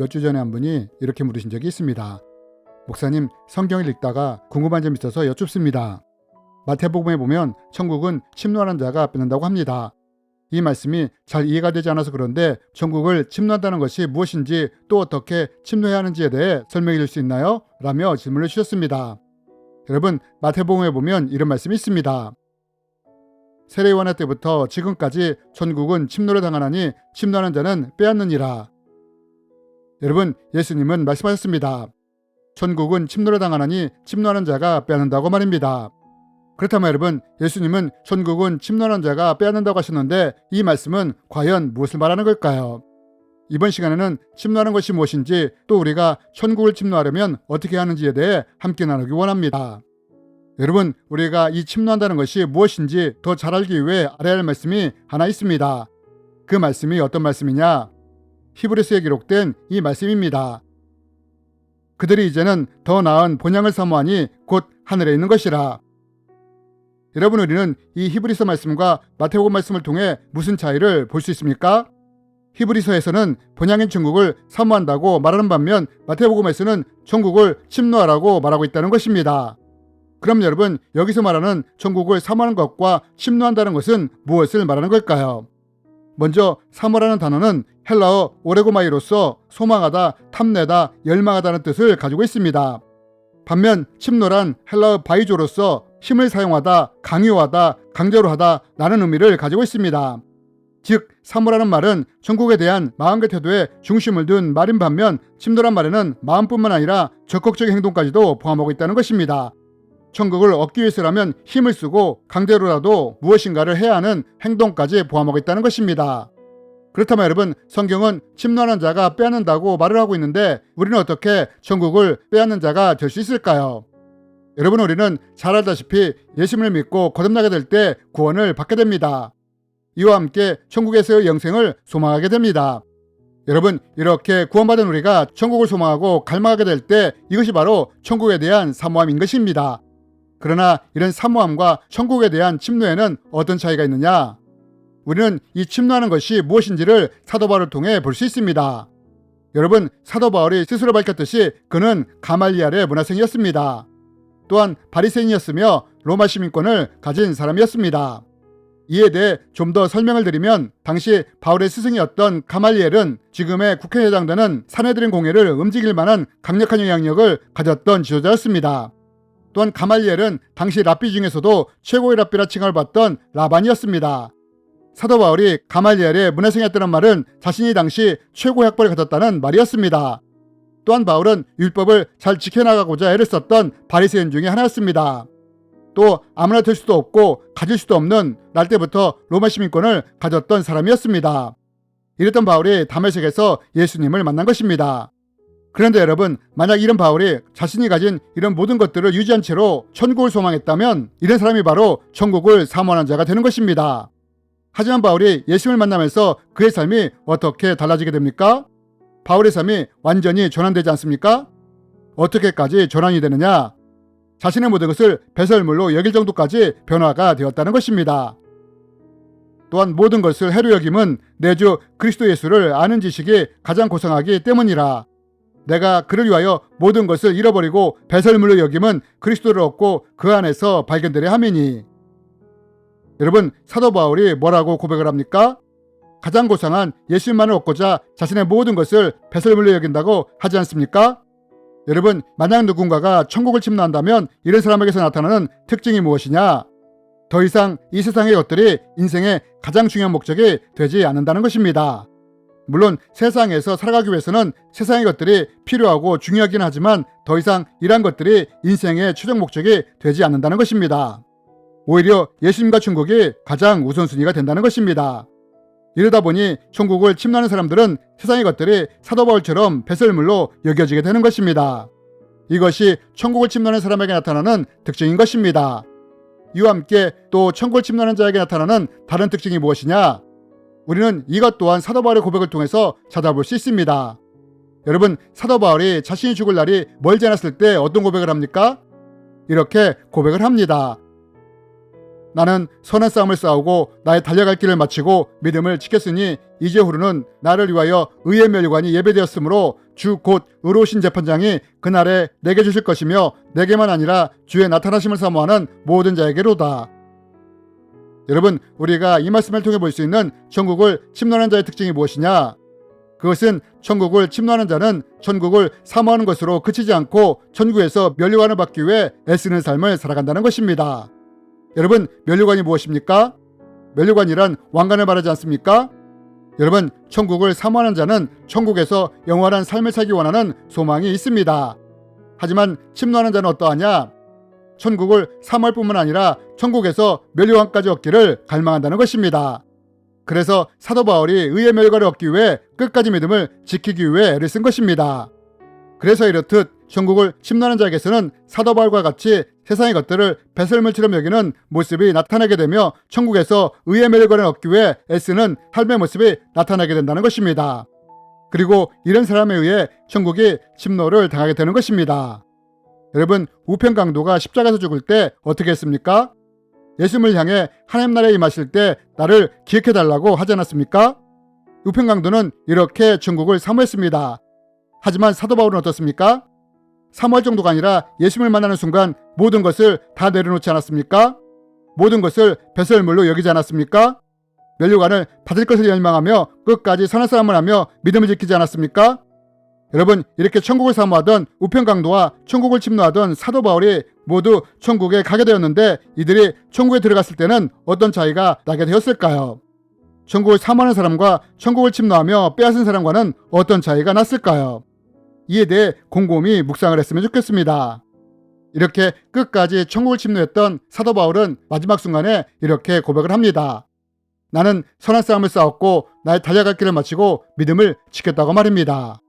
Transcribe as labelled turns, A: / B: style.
A: 몇 주 전에 한 분이 이렇게 물으신 적이 있습니다. 목사님, 성경을 읽다가 궁금한 점이 있어서 여쭙습니다. 마태복음에 보면 천국은 침노하는 자가 뺏는다고 합니다. 이 말씀이 잘 이해가 되지 않아서 그런데 천국을 침노한다는 것이 무엇인지 또 어떻게 침노해야 하는지에 대해 설명해 줄 수 있나요? 라며 질문을 주셨습니다. 여러분, 마태복음에 보면 이런 말씀이 있습니다. 세례요한의 때부터 지금까지 천국은 침노를 당하나니 침노하는 자는 빼앗느니라. 여러분, 예수님은 말씀하셨습니다. 천국은 침노를 당하나니 침노하는 자가 빼앗는다고 말입니다. 그렇다면 여러분, 예수님은 천국은 침노하는 자가 빼앗는다고 하셨는데 이 말씀은 과연 무엇을 말하는 걸까요? 이번 시간에는 침노하는 것이 무엇인지 또 우리가 천국을 침노하려면 어떻게 하는지에 대해 함께 나누기 원합니다. 여러분, 우리가 이 침노한다는 것이 무엇인지 더 잘 알기 위해 알아야 할 말씀이 하나 있습니다. 그 말씀이 어떤 말씀이냐? 히브리스에 기록된 이 말씀입니다. 그들이 이제는 더 나은 본향을 사모하니 곧 하늘에 있는 것이라. 여러분 우리는 이 히브리서 말씀과 마태복음 말씀을 통해 무슨 차이를 볼 수 있습니까? 히브리서에서는 본향인 천국을 사모한다고 말하는 반면 마태복음에서는 천국을 침노하라고 말하고 있다는 것입니다. 그럼 여러분 여기서 말하는 천국을 사모하는 것과 침노한다는 것은 무엇을 말하는 걸까요? 먼저 사모라는 단어는 헬라어 오레고마이로서 소망하다, 탐내다, 열망하다는 뜻을 가지고 있습니다. 반면 침노란 헬라어 바이조로서 힘을 사용하다, 강요하다, 강제로 하다 라는 의미를 가지고 있습니다. 즉, 사모라는 말은 천국에 대한 마음과 태도에 중심을 둔 말인 반면 침노란 말에는 마음뿐만 아니라 적극적인 행동까지도 포함하고 있다는 것입니다. 천국을 얻기 위해서라면 힘을 쓰고 강제로라도 무엇인가를 해야 하는 행동까지 포함하고 있다는 것입니다. 그렇다면 여러분, 성경은 침노하는 자가 빼앗는다고 말을 하고 있는데 우리는 어떻게 천국을 빼앗는 자가 될 수 있을까요? 여러분, 우리는 잘 알다시피 예수님을 믿고 거듭나게 될 때 구원을 받게 됩니다. 이와 함께 천국에서의 영생을 소망하게 됩니다. 여러분, 이렇게 구원받은 우리가 천국을 소망하고 갈망하게 될 때 이것이 바로 천국에 대한 사모함인 것입니다. 그러나 이런 사모함과 천국에 대한 침노에는 어떤 차이가 있느냐? 우리는 이 침노하는 것이 무엇인지를 사도 바울을 통해 볼 수 있습니다. 여러분, 사도 바울이 스스로 밝혔듯이 그는 가말리알의 문화생이었습니다. 또한 바리새인이었으며 로마 시민권을 가진 사람이었습니다. 이에 대해 좀 더 설명을 드리면 당시 바울의 스승이었던 가말리엘은 지금의 국회의장 되는 사내들인 공회를 움직일 만한 강력한 영향력을 가졌던 지도자였습니다. 또한 가말리엘은 당시 랍비 중에서도 최고의 랍비라 칭을 받던 라반이었습니다. 사도 바울이 가말리엘의 문화생이었다는 말은 자신이 당시 최고의 학벌을 가졌다는 말이었습니다. 또한 바울은 율법을 잘 지켜나가고자 애를 썼던 바리새인 중에 하나였습니다. 또 아무나 될 수도 없고 가질 수도 없는 날 때부터 로마 시민권을 가졌던 사람이었습니다. 이랬던 바울이 다메섹에서 예수님을 만난 것입니다. 그런데 여러분, 만약 이런 바울이 자신이 가진 이런 모든 것들을 유지한 채로 천국을 소망했다면 이런 사람이 바로 천국을 사모하는 자가 되는 것입니다. 하지만 바울이 예수님을 만나면서 그의 삶이 어떻게 달라지게 됩니까? 바울의 삶이 완전히 전환되지 않습니까? 어떻게까지 전환이 되느냐? 자신의 모든 것을 배설물로 여길 정도까지 변화가 되었다는 것입니다. 또한 모든 것을 해로 여김은 내주 그리스도 예수를 아는 지식이 가장 고상하기 때문이라. 내가 그를 위하여 모든 것을 잃어버리고 배설물로 여김은 그리스도를 얻고 그 안에서 발견되려 함이니. 여러분, 사도 바울이 뭐라고 고백을 합니까? 가장 고상한 예수님만을 얻고자 자신의 모든 것을 배설물로 여긴다고 하지 않습니까? 여러분, 만약 누군가가 천국을 침노한다면 이런 사람에게서 나타나는 특징이 무엇이냐? 더 이상 이 세상의 것들이 인생의 가장 중요한 목적이 되지 않는다는 것입니다. 물론 세상에서 살아가기 위해서는 세상의 것들이 필요하고 중요하긴 하지만 더 이상 이러한 것들이 인생의 최종 목적이 되지 않는다는 것입니다. 오히려 예수님과 천국이 가장 우선순위가 된다는 것입니다. 이러다 보니 천국을 침노하는 사람들은 세상의 것들이 사도 바울처럼 배설물로 여겨지게 되는 것입니다. 이것이 천국을 침노하는 사람에게 나타나는 특징인 것입니다. 이와 함께 또 천국을 침노하는 자에게 나타나는 다른 특징이 무엇이냐? 우리는 이것 또한 사도 바울의 고백을 통해서 찾아볼 수 있습니다. 여러분, 사도 바울이 자신이 죽을 날이 멀지 않았을 때 어떤 고백을 합니까? 이렇게 고백을 합니다. 나는 선한 싸움을 싸우고 나의 달려갈 길을 마치고 믿음을 지켰으니 이제 후로는 나를 위하여 의의 멸관이 예배되었으므로 주 곧 의로우신 재판장이 그날에 내게 주실 것이며 내게만 아니라 주의 나타나심을 사모하는 모든 자에게로다. 여러분, 우리가 이 말씀을 통해 볼 수 있는 천국을 침노하는 자의 특징이 무엇이냐? 그것은 천국을 침노하는 자는 천국을 사모하는 것으로 그치지 않고 천국에서 면류관을 받기 위해 애쓰는 삶을 살아간다는 것입니다. 여러분, 면류관이 무엇입니까? 면류관이란 왕관을 말하지 않습니까? 여러분, 천국을 사모하는 자는 천국에서 영원한 삶을 살기 원하는 소망이 있습니다. 하지만 침노하는 자는 어떠하냐? 천국을 사모할 뿐만 아니라 천국에서 멸류관까지 얻기를 갈망한다는 것입니다. 그래서 사도 바울이 의의 멸과를 얻기 위해 끝까지 믿음을 지키기 위해 애를 쓴 것입니다. 그래서 이렇듯 천국을 침노하는 자에게서는 사도 바울과 같이 세상의 것들을 배설물처럼 여기는 모습이 나타나게 되며 천국에서 의의 멸관을 얻기 위해 애쓰는 삶의 모습이 나타나게 된다는 것입니다. 그리고 이런 사람에 의해 천국이 침노를 당하게 되는 것입니다. 여러분 우편 강도가 십자가에서 죽을 때 어떻게 했습니까? 예수님을 향해 하나님 나라에 임하실 때 나를 기억해 달라고 하지 않았습니까? 우편 강도는 이렇게 천국을 사모했습니다. 하지만 사도 바울은 어떻습니까? 사모할 정도가 아니라 예수님을 만나는 순간 모든 것을 다 내려놓지 않았습니까? 모든 것을 배설물로 여기지 않았습니까? 면류관을 받을 것을 열망하며 끝까지 선한 싸움을 하며 믿음을 지키지 않았습니까? 여러분 이렇게 천국을 사모하던 우편강도와 천국을 침노하던 사도 바울이 모두 천국에 가게 되었는데 이들이 천국에 들어갔을 때는 어떤 차이가 나게 되었을까요? 천국을 사모하는 사람과 천국을 침노하며 빼앗은 사람과는 어떤 차이가 났을까요? 이에 대해 곰곰이 묵상을 했으면 좋겠습니다. 이렇게 끝까지 천국을 침노했던 사도 바울은 마지막 순간에 이렇게 고백을 합니다. 나는 선한 싸움을 싸웠고 나의 달려갈 길을 마치고 믿음을 지켰다고 말입니다.